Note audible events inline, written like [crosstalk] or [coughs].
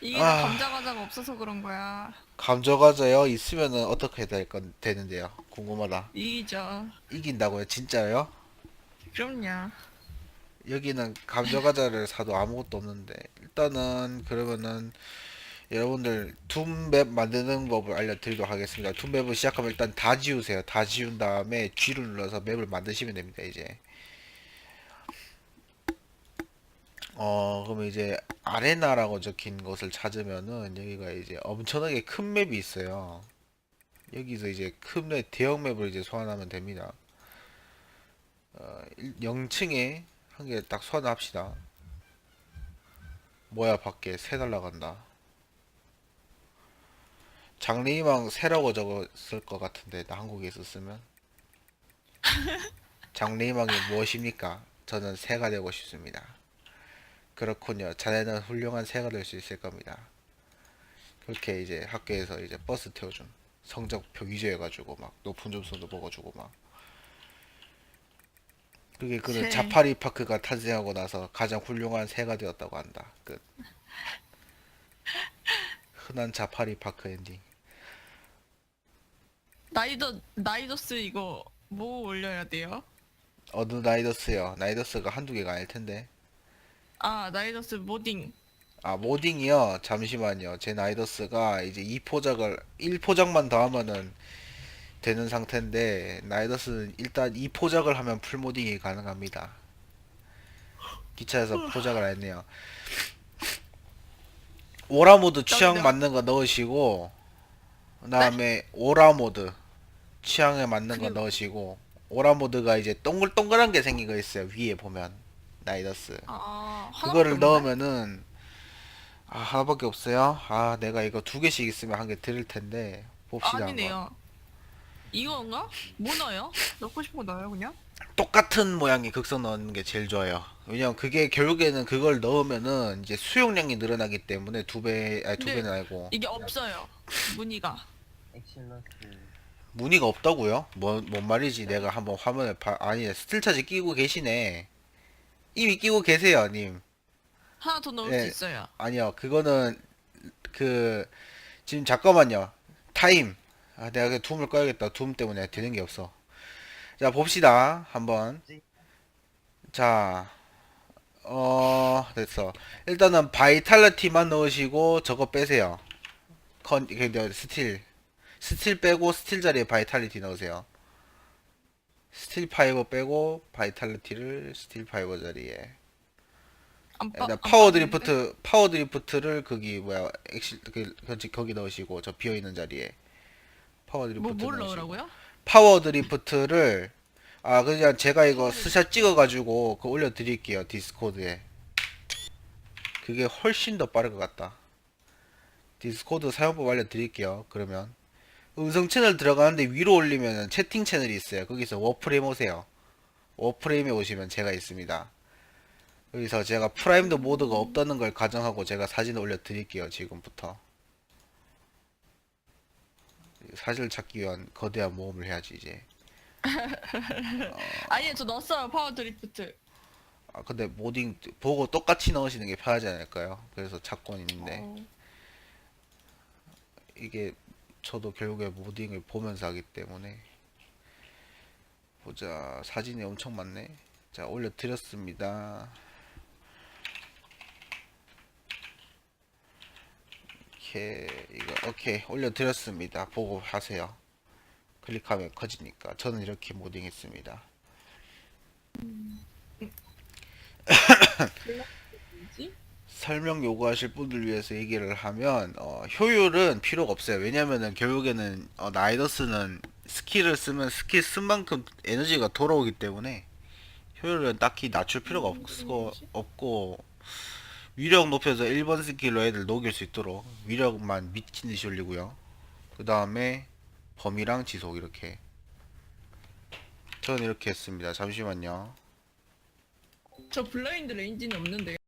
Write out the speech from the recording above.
이게 아. 다 감자 과자가 없어서 그런 거야. 감정가져요 있으면은 어떻게 될 건 되는데요 궁금하다 이기죠. 이긴다고요 진짜요? 그럼요. 여기는 감정가자를 [laughs] 사도 아무것도 없는데 일단은 그러면은 여러분들 둠맵 만드는 법을 알려드리도록 하겠습니다 둠맵을 시작하면 일단 다 지우세요 다 지운 다음에 G를 눌러서 맵을 만드시면 됩니다 이제 어 그러면 이제 아레나라고 적힌 것을 찾으면은 여기가 이제 엄청나게 큰 맵이 있어요. 여기서 이제 큰 맵, 대형 맵을 이제 소환하면 됩니다. 어, 0층에 한 개 딱 소환합시다. 뭐야 밖에 새 날라간다. 장래희망 새라고 적었을 것 같은데 나 한국에 있었으면. [laughs] 장래희망이 무엇입니까? 저는 새가 되고 싶습니다 그렇군요. 자네는 훌륭한 새가 될 수 있을 겁니다. 그렇게 이제 학교에서 이제 버스 태워준 성적표 위조해가지고 막 높은 점수도 먹어주고 막. 그게 그런 새. 자파리 파크가 탄생하고 나서 가장 훌륭한 새가 되었다고 한다. 끝. 흔한 자파리 파크 엔딩. 나이더 나이더스 이거 뭐 올려야 돼요? 어느 나이더스요? 나이더스가 한두 개가 아닐 텐데 아 나이더스 모딩. 아 모딩이요? 잠시만요. 제 나이더스가 이제 2포작을 1포작만 더 하면은 되는 상태인데 나이더스는 일단 2포작을 하면 풀모딩이 가능합니다. 기차에서 포작을 안 했네요. 오라 모드 취향. 맞는 거 넣으시고 그 다음에 오라 모드 취향에 맞는 거 그게- 넣으시고 오라 모드가 이제 동글동글한 게 생긴 거 있어요 위에 보면 나이더스 아 그거를 하나밖에 없네? 넣으면은 아 하나밖에 없어요. 아 내가 이거 두 개씩 있으면 한 개 드릴 텐데 봅시다 한번. 아니네요. 이건가? 뭐 넣어요? 넣고 싶은 거 넣어요 그냥? 똑같은 모양의 극성 넣는 게 제일 좋아요. 왜냐면 그게 결국에는 그걸 넣으면은 이제 수용량이 늘어나기 때문에 두 배, 아니 두 근데 배는 아니고 이게 없어요. 무늬가. 엑실러스 무늬가 없다고요? 뭐, 뭔 말이지? 내가 한번 화면에 봐, 아니 스틸 차지 끼고 계시네. 이미 끼고 계세요, 님. 하나 더 넣을 예. 수 있어요. 아니요, 그거는 그 지금 잠깐만요. 타임. 아, 내가 그 둠을 꺼야겠다. 둠 때문에 되는 게 없어. 자, 봅시다. 한번. 자, 어, 됐어. 일단은 바이탈리티만 넣으시고 저거 빼세요. 컨, 그, 저, 스틸. 스틸 빼고 스틸 자리에 바이탈리티 넣으세요. 스틸 파이버 빼고 바이탈리티를 스틸 파이버 자리에. 안 빠- 안 파워 빠지는데? 드리프트 파워 드리프트를 거기 뭐야 엑실 그 거기, 거기 넣으시고 저 비어 있는 자리에 파워 드리프트 뭐, 뭘 넣으시고. 넣으라고요? 파워 드리프트를 아 그냥 제가 이거 스샷 찍어가지고 그 올려드릴게요 디스코드에 그게 훨씬 더 빠를 것 같다 디스코드 사용법 알려드릴게요 그러면 음성 채널 들어가는데 위로 올리면 채팅 채널이 있어요. 거기서 워프레임 오세요. 워프레임에 오시면 제가 있습니다. 여기서 제가 프라임드 모드가 없다는 걸 가정하고 제가 사진을 올려드릴게요 지금부터. 사진을 찾기 위한 거대한 모험을 해야지 이제. [laughs] 아니 저 넣었어요 파워 드리프트. 아 근데 모딩 보고 똑같이 넣으시는 게 편하지 않을까요? 그래서 찾고 있는데. 어, 이게 저도 결국에 모딩을 보면서 하기 때문에. 보자. 사진이 엄청 많네. 자 올려드렸습니다. 이렇게 이거 오케이. 올려드렸습니다. 보고 하세요. 클릭하면 커지니까. 저는 이렇게 모딩 했습니다. [coughs] 뭐지? 설명 요구하실 분들 위해서 얘기를 하면 어, 효율은 필요가 없어요. 왜냐면은 결국에는 어, 나이더스는 스킬을 쓰면 스킬 쓴 만큼 에너지가 돌아오기 때문에 효율은 딱히 낮출 필요가 없고, 없고 위력 높여서 1번 스킬로 애들 녹일 수 있도록 위력만 미친 듯이 올리고요. 그 다음에 범위랑 지속 이렇게 저는 이렇게 했습니다. 잠시만요. 저 블라인드 레인지는 없는데요.